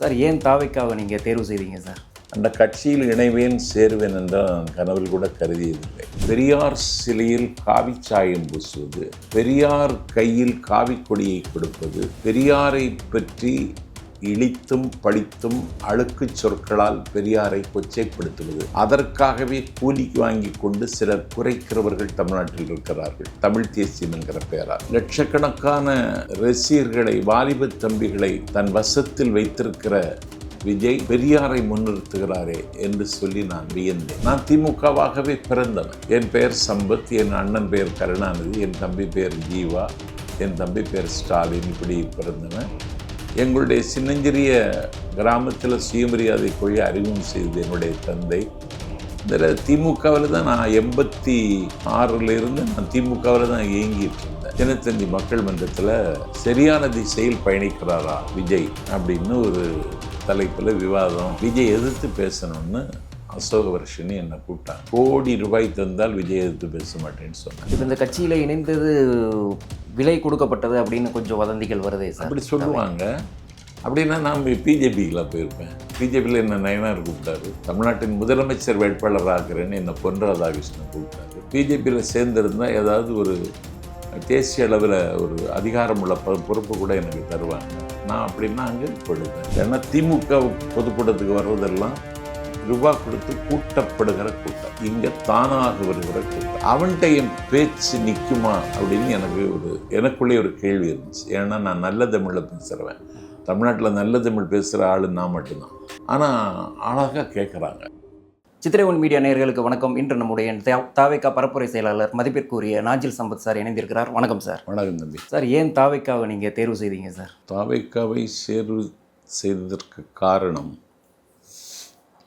Sir ஏன் தாவைக்காவை நீங்கள் தேர்வு செய்தீங்க சார்? அந்த கட்சியில் இணைவேன் சேருவேன் என்றால் நான் கனவில் கூட கருதியதில்லை. பெரியார் சிலையில் காவிச்சாயம் பூசுவது பெரியார் கையில் காவிக்கொடியை கொடுப்பது பெரியாரை பற்றி இழித்தும் பழித்தும் அழுக்குச் சொற்களால் பெரியாரை கொச்சைப்படுத்துவது. அதற்காகவே கூலிக்கு வாங்கி கொண்டு சிலர் குறைக்கிறவர்கள் தமிழ்நாட்டில் இருக்கிறார்கள். தமிழ் தேசியம் என்கிற பெயரால். லட்சக்கணக்கான ரசிகர்களை வாலிப தம்பிகளை தன் வசத்தில் வைத்திருக்கிற விஜய் பெரியாரை முன்னிறுத்துகிறாரே என்று சொல்லி நான் வியந்தேன். நான் திமுகவாகவே பிறந்தவன். என் பெயர் சம்பத் என் அண்ணன் பெயர் கருணாநிதி என் தம்பி பெயர் ஜீவா என் தம்பி பெயர் ஸ்டாலின் இப்படி பிறந்தவன். எங்களுடைய சின்னஞ்சிறிய கிராமத்தில் சுயமரியாதை கொள்ளி அறிமுகம் செய்தது என்னுடைய தந்தை. இதில் திமுகவில் தான் நான் எண்பத்தி ஆறில் நான் திமுகவில் தான் இயங்கிட்டு இருந்தேன். தினத்தந்தி மக்கள் மன்றத்தில் சரியான திசையில் பயணிக்கிறாரா விஜய் அப்படின்னு ஒரு தலைப்பில் விவாதம். விஜய் எதிர்த்து பேசணும்னு அசோக வருஷன் என்னை கூப்பிட்டான் கோடி ரூபாய் தந்தால் விஜய் எதிர்த்து பேச மாட்டேன்னு சொன்னேன் இப்போ இந்த கட்சியில் இணைந்தது விலை கொடுக்கப்பட்டது அப்படின்னு கொஞ்சம் வதந்திகள் வருதே சார். அப்படி சொல்லுவாங்க. அப்படின்னா நான் பிஜேபிக்கெலாம் போயிருப்பேன். பிஜேபியில் என்ன நயனார் கூப்பிட்டாரு. தமிழ்நாட்டின் முதலமைச்சர் வேட்பாளர் ஆகிறேன்னு என்னை பொன் ராதாகிருஷ்ணன் கூப்பிட்டாரு. பிஜேபியில் சேர்ந்திருந்தால் ஏதாவது ஒரு தேசிய அளவில் ஒரு அதிகாரமுள்ள பொறுப்பு கூட எனக்கு தருவாங்க. நான் அப்படின்னா அங்கே போயிடுவேன். ஏன்னா திமுக பொதுக்கூட்டத்துக்கு வர்றதெல்லாம் ரூபா கொடுத்து கூட்டப்படுகிற கூட்டம். இங்கே தானாக வருகிற கூட்டம். அவன்கிட்ட என் பேச்சு நிற்குமா அப்படின்னு எனக்கு ஒரு எனக்குள்ளே ஒரு கேள்வி இருந்துச்சு. ஏன்னா நான் நல்ல தமிழில் பேசுகிறவன் தமிழ்நாட்டில் நல்ல தமிழ் பேசுகிற ஆள் நான் மட்டும்தான். ஆனால் அழகாக கேட்குறாங்க சித்திரைவன் மீடியா நேயர்களுக்கு வணக்கம். இன்று நம்முடைய தாவைக்கா பரப்புரை செயலாளர் மதிப்பிற்குரிய நாஞ்சில் சம்பத் சார் இணைந்திருக்கிறார். வணக்கம் சார். வணக்கம் தம்பி. சார் ஏன் தாவைக்காவை நீங்கள் தேர்வு செய்தீங்க சார்? தாவைக்காவை சேர்வு செய்ததற்கு காரணம்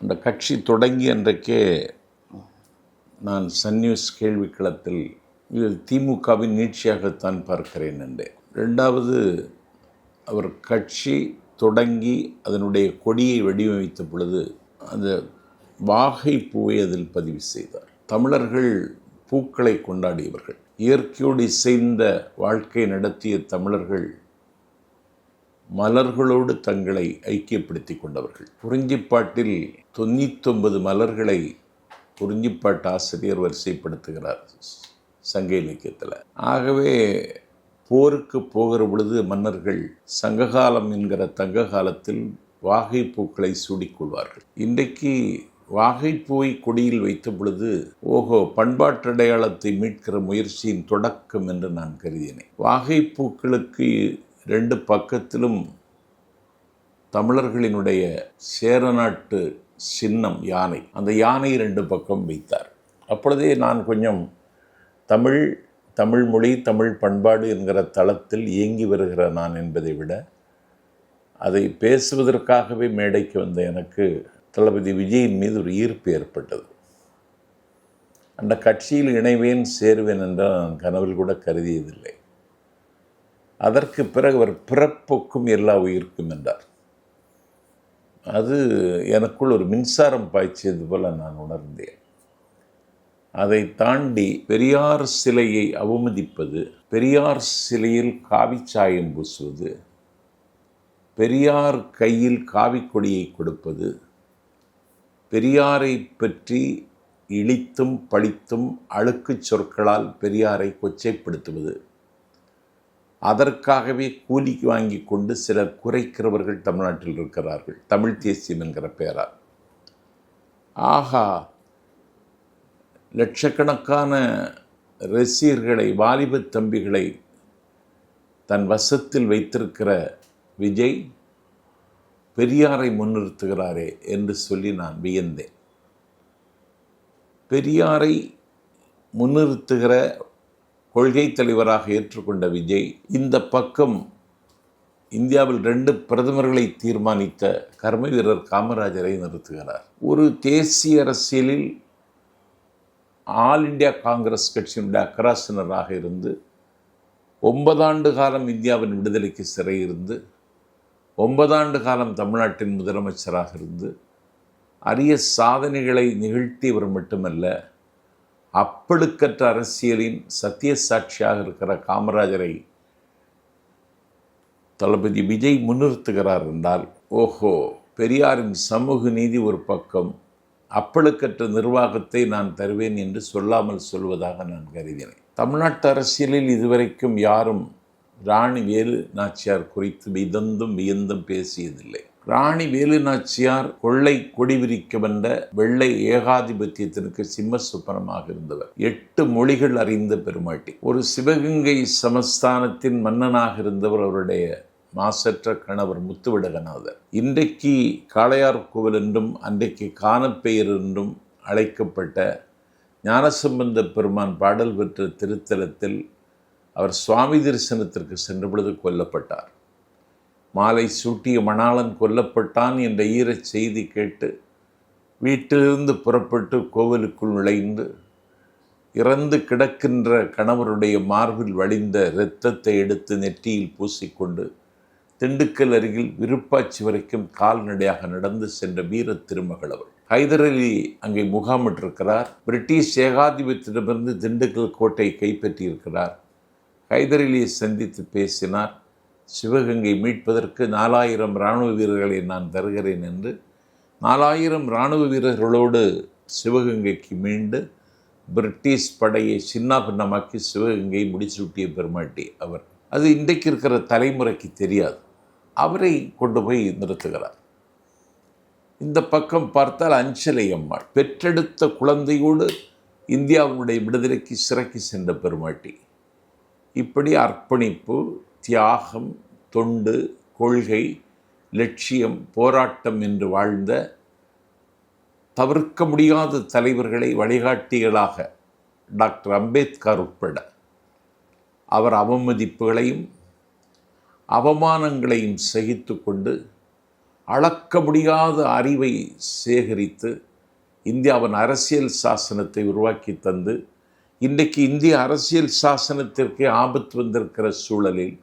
அந்த கட்சி தொடங்கி அன்றைக்கே நான் சன் நியூஸ் கேள்விக்களத்தில் இது திமுகவின் நீட்சியாகத்தான் பார்க்கிறேன் என்றேன் ரெண்டாவது அவர் கட்சி தொடங்கி அதனுடைய கொடியை வடிவமைத்த பொழுது அந்த வாகை பூவை அதில் பதிவு செய்தார். தமிழர்கள் பூக்களை கொண்டாடியவர்கள். இயற்கையோடு இசைந்த வாழ்க்கை நடத்திய தமிழர்கள் மலர்களோடு தங்களை ஐக்கியப்படுத்தி கொண்டவர்கள். குறிஞ்சிப்பாட்டில் தொண்ணூத்தொன்பது மலர்களை குறிஞ்சிப்பாட்டு ஆசிரியர் வரிசைப்படுத்துகிறார் சங்க இலக்கியத்தில். ஆகவே போருக்கு போகிற பொழுது மன்னர்கள் சங்ககாலம் என்கிற தங்க காலத்தில் வாகை பூக்களை சூடிக்கொள்வார்கள் இன்றைக்கு வாகைப்பூவை கொடியில் வைத்த பொழுது ஓஹோ பண்பாட்டு அடையாளத்தை மீட்கிற முயற்சியின் தொடக்கம் என்று நான் கருதினேன். வாகைப்பூக்களுக்கு ரெண்டு பக்கத்திலும் தமிழர்களினுடைய சேரநாட்டு சின்னம் யானை. அந்த யானை ரெண்டு பக்கம் வைத்தார். அப்பொழுதே நான் கொஞ்சம் தமிழ் தமிழ் மொழி தமிழ் பண்பாடு என்கிற தளத்தில் இயங்கி வருகிற நான் என்பதை விட அதை பேசுவதற்காகவே மேடைக்கு வந்த எனக்கு தளபதி விஜயின் மீது ஒரு ஈர்ப்பு ஏற்பட்டது. அந்த கட்சியில் இணைவேன் சேருவேன் என்று நான் கனவில் கூட கருதியதில்லை. அதற்கு பிறகு அவர் பிறப்புக்கும் எல்லா உயிர்க்கும் என்றார். அது எனக்குள் ஒரு மின்சாரம் பாய்ச்சியது போல நான் உணர்ந்தேன். அதை தாண்டி பெரியார் சிலையை அவமதிப்பது பெரியார் சிலையில் காவிச்சாயம் பூசுவது பெரியார் கையில் காவிக்கொடியை கொடுப்பது பெரியாரை பற்றி இழித்தும் படித்தும் அழுக்குச் சொற்களால் பெரியாரை கொச்சைப்படுத்துவது அதற்காகவே கூலிக்கு வாங்கி கொண்டு சிலர் குறைக்கிறவர்கள் தமிழ்நாட்டில் இருக்கிறார்கள். தமிழ் தேசியம் என்கிற பெயரால். ஆஹா லட்சக்கணக்கான ரசிகர்களை வாலிப தம்பிகளை தன் வசத்தில் வைத்திருக்கிற விஜய் பெரியாரை முன்னிறுத்துகிறாரே என்று சொல்லி நான் வியந்தேன். பெரியாரை முன்னிறுத்துகிற கொள்கை தலைவராக ஏற்றுக்கொண்ட விஜய் இந்த பக்கம் இந்தியாவில் ரெண்டு பிரதமர்களை தீர்மானித்த கர்ம வீரர் காமராஜரை நிறுத்துகிறார். ஒரு தேசிய அரசியலில் ஆல் இந்தியா காங்கிரஸ் கட்சியினுடைய அக்கராசனராக இருந்து ஒன்பதாண்டு காலம் இந்தியாவின் விடுதலைக்கு சிறை இருந்து ஒன்பதாண்டு காலம் தமிழ்நாட்டின் முதலமைச்சராக இருந்து அரிய சாதனைகளை நிகழ்த்தியவர் மட்டுமல்ல அப்பழுக்கற்ற அரசியலின் சத்திய சாட்சியாக இருக்கிற காமராஜரை தளபதி விஜய் முன்னிறுத்துகிறார் என்றால் ஓஹோ பெரியாரின் சமூக நீதி ஒரு பக்கம் அப்பழுக்கற்ற நிர்வாகத்தை நான் தருவேன் என்று சொல்லாமல் சொல்வதாக நான் கருதினேன். தமிழ்நாட்டு அரசியலில் இதுவரைக்கும் யாரும் ராணி வேலு நாச்சியார் குறித்து விதந்தும் வியந்தும் பேசியதில்லை. ராணி வேலு நாச்சியார் கொள்ளை கொடி விரிக்க வந்த வெள்ளை ஏகாதிபத்தியத்திற்கு சிம்ம சுப்பனமாக இருந்தவர். எட்டு மொழிகள் அறிந்த பெருமாட்டி. ஒரு சிவகங்கை சமஸ்தானத்தின் மன்னனாக இருந்தவர் அவருடைய மாசற்ற கணவர் முத்துவிடகநாதர். இன்றைக்கு காளையார் கோவில் என்றும் அன்றைக்கு காணப்பெயர் என்றும் அழைக்கப்பட்ட ஞானசம்பந்த பெருமான் பாடல் பெற்ற திருத்தலத்தில் அவர் சுவாமி தரிசனத்திற்கு சென்ற பொழுது கொல்லப்பட்டார். மாலை சூட்டிய மணாளன் கொல்லப்பட்டான் என்ற ஈரச் செய்தி கேட்டு வீட்டிலிருந்து புறப்பட்டு கோவிலுக்குள் நுழைந்து இறந்து கிடக்கின்ற கணவருடைய மார்பில் வழிந்த இரத்தத்தை எடுத்து நெற்றியில் பூசிக்கொண்டு திண்டுக்கல் அருகில் விருப்பாச்சி வரைக்கும் கால்நடையாக நடந்து சென்ற வீர திருமகள் அவள். ஹைதர் அலி அங்கே முகாமிட்டிருக்கிறார் பிரிட்டிஷ் ஏகாதிபத்திடமிருந்து திண்டுக்கல் கோட்டையை கைப்பற்றியிருக்கிறார். ஹைதர் அலியை சந்தித்து பேசினார். சிவகங்கை மீட்பதற்கு நாலாயிரம் இராணுவ வீரர்களை நான் தருகிறேன் என்று நாலாயிரம் இராணுவ வீரர்களோடு சிவகங்கைக்கு மீண்டு பிரிட்டிஷ் படையை சின்னாபின்னமாக்கி சிவகங்கையை முடிசூட்டிய பெருமாட்டி அவர். அது இன்றைக்கு இருக்கிற தலைமுறைக்கு தெரியாது. அவரை கொண்டு போய் நிறுத்துகிறார். இந்த பக்கம் பார்த்தால் அஞ்சலை அம்மாள் பெற்றெடுத்த குழந்தையோடு இந்தியாவுடைய விடுதலைக்கு சிறைக்கு சென்ற பெருமாட்டி. இப்படி அர்ப்பணிப்பு தியாகம் தொண்டு கொள்கை லட்சியம் போராட்டம் என்று வாழ்ந்த தவிர்க்க முடியாத தலைவர்களை வழிகாட்டிகளாக டாக்டர் அம்பேத்கர் உட்பட. அவர் அவமதிப்புகளையும் அவமானங்களையும் சகித்து கொண்டு அளக்க முடியாத அறிவை சேகரித்து இந்தியாவின் அரசியல் சாசனத்தை உருவாக்கி தந்து இன்றைக்கு இந்திய அரசியல் சாசனத்திற்கே ஆபத்து வந்திருக்கிற சூழலில்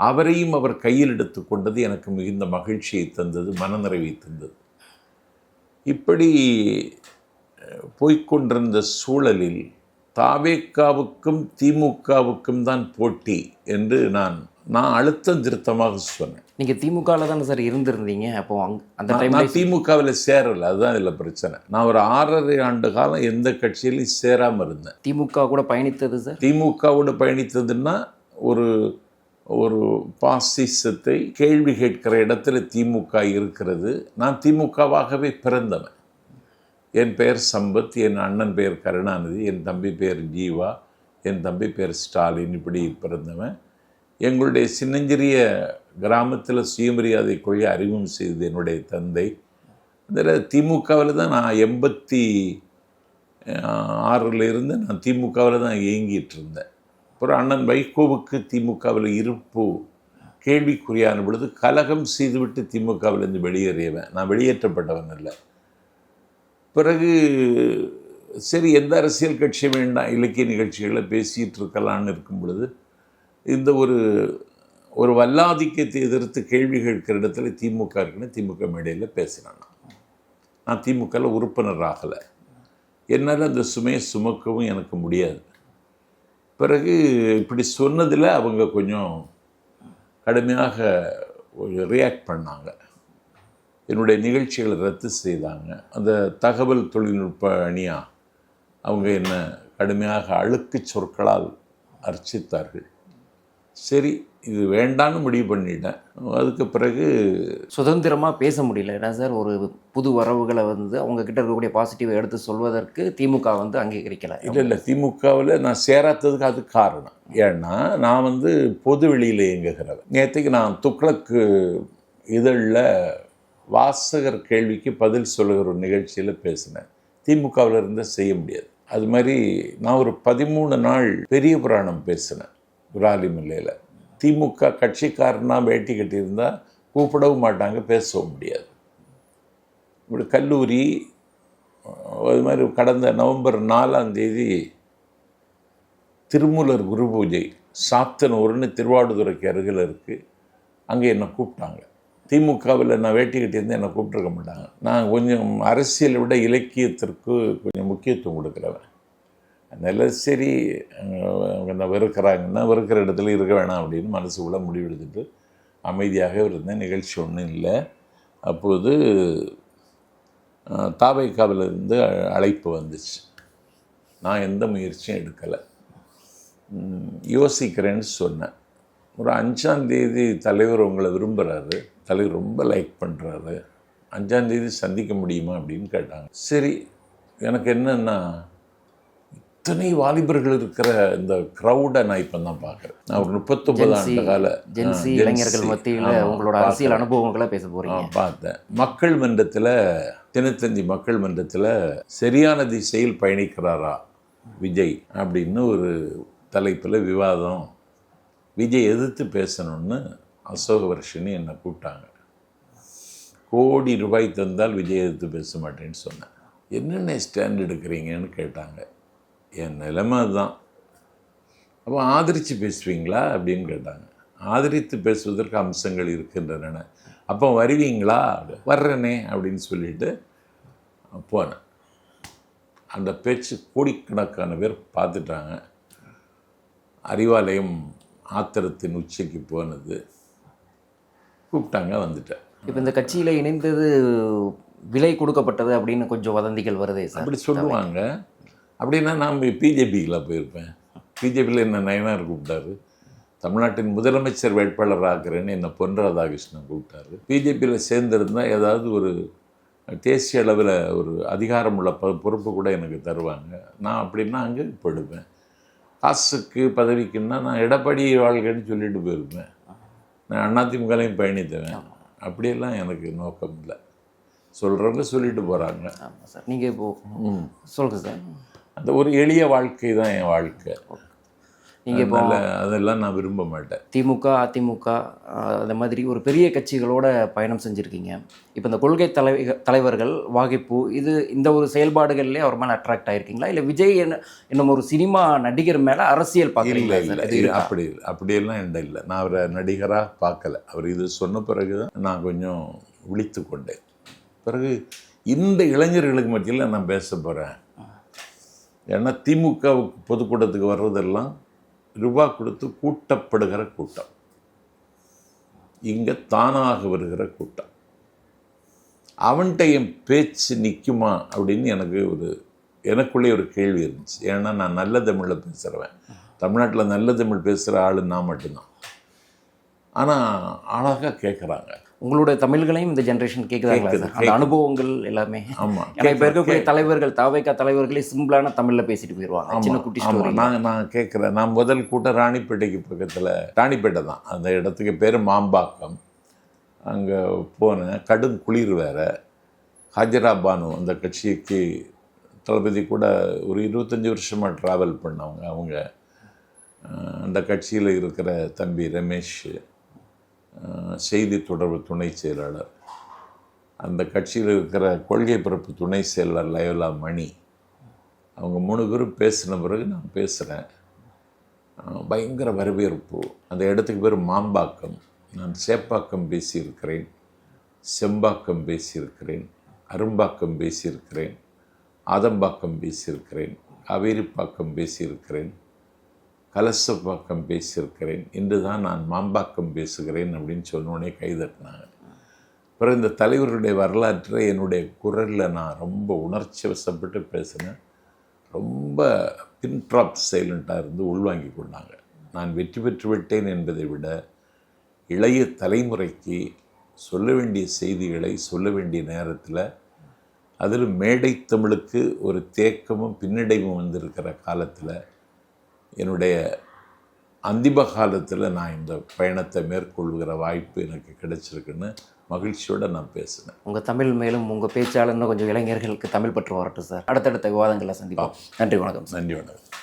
அவரையும் அவர் கையில் எடுத்துக்கொண்டது எனக்கு மிகுந்த மகிழ்ச்சியை தந்தது மனநிறைவை தந்தது. இப்படி அஹ், போய்க்கொண்டிருந்த சூழலில் தாவேக்காவுக்கும் திமுகவுக்கும் தான் போட்டி என்று நான் நான் அழுத்தம் திருத்தமாக சொன்னேன். நீங்கள் திமுகவில் தானே சார் இருந்திருந்தீங்க அப்போ அந்த டைம்ல நான் திமுகவில் சேரல அதுதான் இதில் பிரச்சனை. நான் ஒரு ஆறரை ஆண்டு காலம் எந்த கட்சியிலையும் சேராமல் இருந்தேன். திமுக கூட பயணித்தது சார்? திமுகவோடு பயணித்ததுன்னா ஒரு ஒரு பாசிசத்தை கேள்வி கேட்கிற இடத்துல திமுக இருக்கிறது. நான் திமுகவாகவே பிறந்தவன். என் பெயர் சம்பத் என் அண்ணன் பெயர் கருணாநிதி என் தம்பி பெயர் ஜீவா என் தம்பி பெயர் ஸ்டாலின் இப்படி பிறந்தவன். எங்களுடைய சின்னஞ்சிறிய கிராமத்தில் சுயமரியாதை கொள்கை அறிமுகம் செய்தது என்னுடைய தந்தை. அதில் திமுகவில் தான் நான் எண்பத்தி ஆறில் இருந்து நான் திமுகவில் தான் இயங்கிட்டு இருந்தேன். அப்புறம் அண்ணன் வைகோவுக்கு திமுகவில் இருப்பு. கேள்விக்குறியான பொழுது கலகம் செய்துவிட்டு திமுகவிலிருந்து வெளியேறியவன். நான் வெளியேற்றப்பட்டவன் இல்லை பிறகு சரி எந்த அரசியல் கட்சி வேண்டாம் இலக்கிய நிகழ்ச்சிகளில் பேசிகிட்டு இருக்கலான்னு இருக்கும் பொழுது இந்த ஒரு ஒரு வல்லாதிக்கத்தை எதிர்த்து கேள்வி கேட்கிற இடத்துல திமுக இருக்குன்னு திமுக மேடையில் பேசினான் நான். திமுகவில் உறுப்பினர் ஆகலை என்னால் அந்த சுமையை சுமக்கவும் எனக்கு முடியாது. பிறகு இப்படி சொன்னதில் அவங்க கொஞ்சம் கடுமையாக ரியாக்ட் பண்ணாங்க. என்னுடைய நிகழ்ச்சிகளை ரத்து செய்தாங்க. அந்த தகவல் தொழில்நுட்ப அணியாக அவங்க என்ன கடுமையாக அழுக்கு சொற்களால் அர்ச்சித்தார்கள். சரி இது வேண்டான்னு முடிவு பண்ணிட்டேன். அதுக்கு பிறகு சுதந்திரமாக பேச முடியல. ஏன்னா சார் ஒரு புது வரவுகளை வந்து அவங்க கிட்ட இருக்கக்கூடிய பாசிட்டிவை எடுத்து சொல்வதற்கு திமுக வந்து அங்கீகரிக்கல. இல்லை இல்லை. திமுகவில் நான் சேராததுக்கு அது காரணம். ஏன்னா நான் வந்து பொது வெளியில் இயங்குகிறவன். நேற்றுக்கு நான் துக்ளக்கு இதழில் வாசகர் கேள்விக்கு பதில் சொல்லுகிற ஒரு நிகழ்ச்சியில் பேசினேன். திமுகவில் இருந்தால் செய்ய முடியாது. அது மாதிரி நான் ஒரு பதிமூணு நாள் பெரிய புராணம் பேசினேன். விராலிமல்லையில் திமுக கட்சிக்காரனா வேட்டி கட்டியிருந்தால் கூப்பிடவும் மாட்டாங்க பேசவும் முடியாது. இப்படி கல்லூரி அது மாதிரி கடந்த நவம்பர் நாலாம் தேதி திருமூலர் குரு பூஜை சாத்தனூர்னு திருவாடுதுறைக்கு அருகில் இருக்குது அங்கே என்னை கூப்பிட்டாங்க. திமுகவில் நான் வேட்டி கட்டியிருந்தேன் என்னை கூப்பிட்டுருக்க மாட்டாங்க. நான் கொஞ்சம் அரசியலை விட இலக்கியத்திற்கு கொஞ்சம் முக்கியத்துவம் கொடுக்குறவன். அதனால் சரி என்ன வெறுக்கிறாங்கன்னா வெறுக்கிற இடத்துல இருக்க வேணாம் அப்படின்னு மனசுக்குள்ளே முடிவெடுத்துட்டு அமைதியாக இருந்தேன் நிகழ்ச்சி ஒன்றும் இல்லை. அப்போது தாபைக்காவிலிருந்து அழைப்பு வந்துச்சு. நான் எந்த முயற்சியும் எடுக்கலை. யோசிக்கிறேன்னு சொன்னேன். ஒரு அஞ்சாந்தேதி தலைவர் உங்களை விரும்புகிறாரு தலைவர் ரொம்ப லைக் பண்ணுறாரு அஞ்சாந்தேதி சந்திக்க முடியுமா அப்படின்னு கேட்டாங்க. சரி எனக்கு என்னென்னா இத்தனை வாலிபர்கள் இருக்கிற இந்த க்ரௌடை நான் இப்போ தான் பார்க்குறேன். நான் ஒரு முப்பத்தொம்பது ஆண்டு கால ஜென்சி இளைஞர்கள். மத்தியில் உங்களோட அரசியல் அனுபவங்களை பேச போறீங்க. ஆ, பார்த்தேன். மக்கள் மன்றத்தில் தினத்தந்தி மக்கள் மன்றத்தில் சரியான திசையில் பயணிக்கிறாரா விஜய் அப்படின்னு ஒரு தலைப்பில் விவாதம். விஜய் எதிர்த்து பேசணும்னு அசோக வருஷனி என்னை கூப்பிட்டாங்க. கோடி ரூபாய் தந்தால் விஜய் எதிர்த்து பேச மாட்டேன்னு சொன்னேன். என்னென்ன ஸ்டாண்ட் எடுக்கிறீங்கன்னு கேட்டாங்க. என் நிலைமை அதுதான். அப்போ ஆதரித்து பேசுவீங்களா அப்படின்னு கேட்டாங்க. ஆதரித்து பேசுவதற்கு அம்சங்கள் இருக்கின்றன. அப்போ வருவீங்களா? வர்றேனே அப்படின்னு சொல்லிட்டு போனேன். அந்த பேச்சு கோடிக்கணக்கான பேர் பார்த்துட்டாங்க. அறிவாலயம் ஆத்திரத்தின் உச்சிக்கு போனது. கூப்பிட்டாங்க வந்துட்டேன். இப்போ இந்த கட்சியில இணைந்தது விலை கொடுக்கப்பட்டது அப்படின்னு கொஞ்சம் வதந்திகள் வருதே சார். அப்படி சொல்லுவாங்க. அப்படின்னா நான் பிஜேபியில் போயிருப்பேன். பிஜேபியில் என்ன நயனார் கூப்பிட்டாரு. தமிழ்நாட்டின் முதலமைச்சர் வேட்பாளர் ஆக்குறேன்னு என்னை பொன் ராதாகிருஷ்ணன் கூப்பிட்டாரு. பிஜேபியில் சேர்ந்திருந்தா ஏதாவது ஒரு தேசிய அளவில் ஒரு அதிகாரமுள்ள ப பொறுப்பு கூட எனக்கு தருவாங்க. நான் அப்படின்னா அங்கே போயிடுவேன். காசுக்கு பதவிக்குன்னா நான் எடப்பாடி வாழ்க்கைன்னு சொல்லிட்டு போயிருப்பேன். நான் அதிமுகலையும் பயணித்தவன். அப்படியெல்லாம் எனக்கு நோக்கம் இல்லை. சொல்கிறவங்க சொல்லிட்டு போகிறாங்க ஆமாம் சார். நீங்கள் இப்போ சொல்லுங்க சார். அந்த ஒரு எளிய வாழ்க்கை தான் என் வாழ்க்கை. நீங்கள் இப்போ அதெல்லாம் நான் விரும்ப மாட்டேன். திமுக அதிமுக அந்த மாதிரி ஒரு பெரிய கட்சிகளோட பயணம் செஞ்சுருக்கீங்க. இப்போ இந்த கொள்கை தலை தலைவர்கள் வாகைப்பூ இது இந்த ஒரு செயல்பாடுகள்லேயே அவர் மேலே அட்ராக்ட் ஆயிருக்கீங்களா? இல்லை விஜய் என்ன என்னும் ஒரு சினிமா நடிகர் மேலே அரசியல் பார்க்குறீங்களா இல்லை? அப்படி இல்லை. அப்படியெல்லாம் என்கிட்ட இல்லை. நான் அவரை நடிகராக பார்க்கல அவர் இது சொன்ன பிறகு தான் நான் கொஞ்சம் விழித்து கொண்டேன். பிறகு இந்த இளைஞர்களுக்கு மத்தியில் நான் பேச போகிறேன் ஏன்னா திமுக பொதுக்கூட்டத்துக்கு வர்றதெல்லாம் ரூபா கொடுத்து கூட்டப்படுகிற கூட்டம். இங்கே தானாக வருகிற கூட்டம். அவன்கிட்ட என் பேச்சு நிற்குமா அப்படின்னு எனக்கு ஒரு எனக்குள்ளே ஒரு கேள்வி இருந்துச்சு. ஏன்னா நான் நல்ல தமிழில் பேசுகிறவன் தமிழ்நாட்டில் நல்ல தமிழ் பேசுகிற ஆள் நான் மட்டும்தான். ஆனால் அழகாக கேட்குறாங்க உங்களுடைய தமிழ்களையும் இந்த ஜென்ரேஷன் கேட்குதாங்களா அந்த அனுபவங்கள் எல்லாமே. ஆமாம் ஏன்னா இப்போ இருக்கக்கூடிய தலைவர்கள் தாவைக்கா தலைவர்களே சிம்பிளான தமிழ்ல பேசிட்டு போயிடுவாங்க சின்ன குட்டி ஸ்டோரி நான் நான் கேட்குறேன் நான் முதல் கூட்டம் ராணிப்பேட்டைக்கு பக்கத்தில் ராணிப்பேட்டை தான். அந்த இடத்துக்கு பேர் மாம்பாக்கம். அங்கே போனேன். கடும் குளிர் வேற. ஹாஜரா பானு அந்த கட்சிக்கு தளபதி கூட ஒரு இருபத்தஞ்சி வருஷமாக ட்ராவல் பண்ணவங்க அவங்க. அந்த கட்சியில் இருக்கிற தம்பி ரமேஷ். செய்தி தொடர்பு துணை செயலாளர். அந்த கட்சியில் இருக்கிற கொள்கை பிறப்பு துணை செயலாளர் லயோலா மணி. அவங்க மூணு பேரும் பேசின பிறகு நான் பேசுகிறேன் பயங்கர வரவேற்பு. அந்த இடத்துக்கு பேர் மாம்பாக்கம். நான் சேப்பாக்கம் பேசியிருக்கிறேன். செம்பாக்கம் பேசியிருக்கிறேன். அரும்பாக்கம் பேசியிருக்கிறேன். ஆதம்பாக்கம் பேசியிருக்கிறேன். காவேரிப்பாக்கம் பேசியிருக்கிறேன். கலசப்பாக்கம் பேசியிருக்கிறேன் இன்று தான் நான் மாம்பாக்கம் பேசுகிறேன் அப்படின்னு சொன்னோடனே கைதட்டினாங்க அப்புறம் இந்த தலைவருடைய வரலாற்றை என்னுடைய குரலில் நான் ரொம்ப உணர்ச்சி வசப்பட்டு பேசினேன். ரொம்ப பின்ட்ராப் சைலண்ட்டாக இருந்து உள்வாங்கி கொண்டாங்க. நான் வெற்றி பெற்று விட்டேன் என்பதை விட இளைய தலைமுறைக்கு சொல்ல வேண்டிய செய்திகளை சொல்ல வேண்டிய நேரத்தில் அதில் மேடை தமிழுக்கு ஒரு தேக்கமும் பின்னடைவும் வந்திருக்கிற காலத்தில் என்னுடைய அந்திம காலத்தில் நான் இந்த பயணத்தை மேற்கொள்கிற வாய்ப்பு எனக்கு கிடைச்சிருக்குன்னு மகிழ்ச்சியோடு நான் பேசினேன் உங்க தமிழ் மேலும் உங்க பேச்சாளர் இன்னும் கொஞ்சம் இளைஞர்களுக்கு தமிழ் பற்று வரட்டும் சார். அடுத்தடுத்த விவாதங்களை சந்திப்போம். நன்றி வணக்கம் நன்றி வணக்கம்.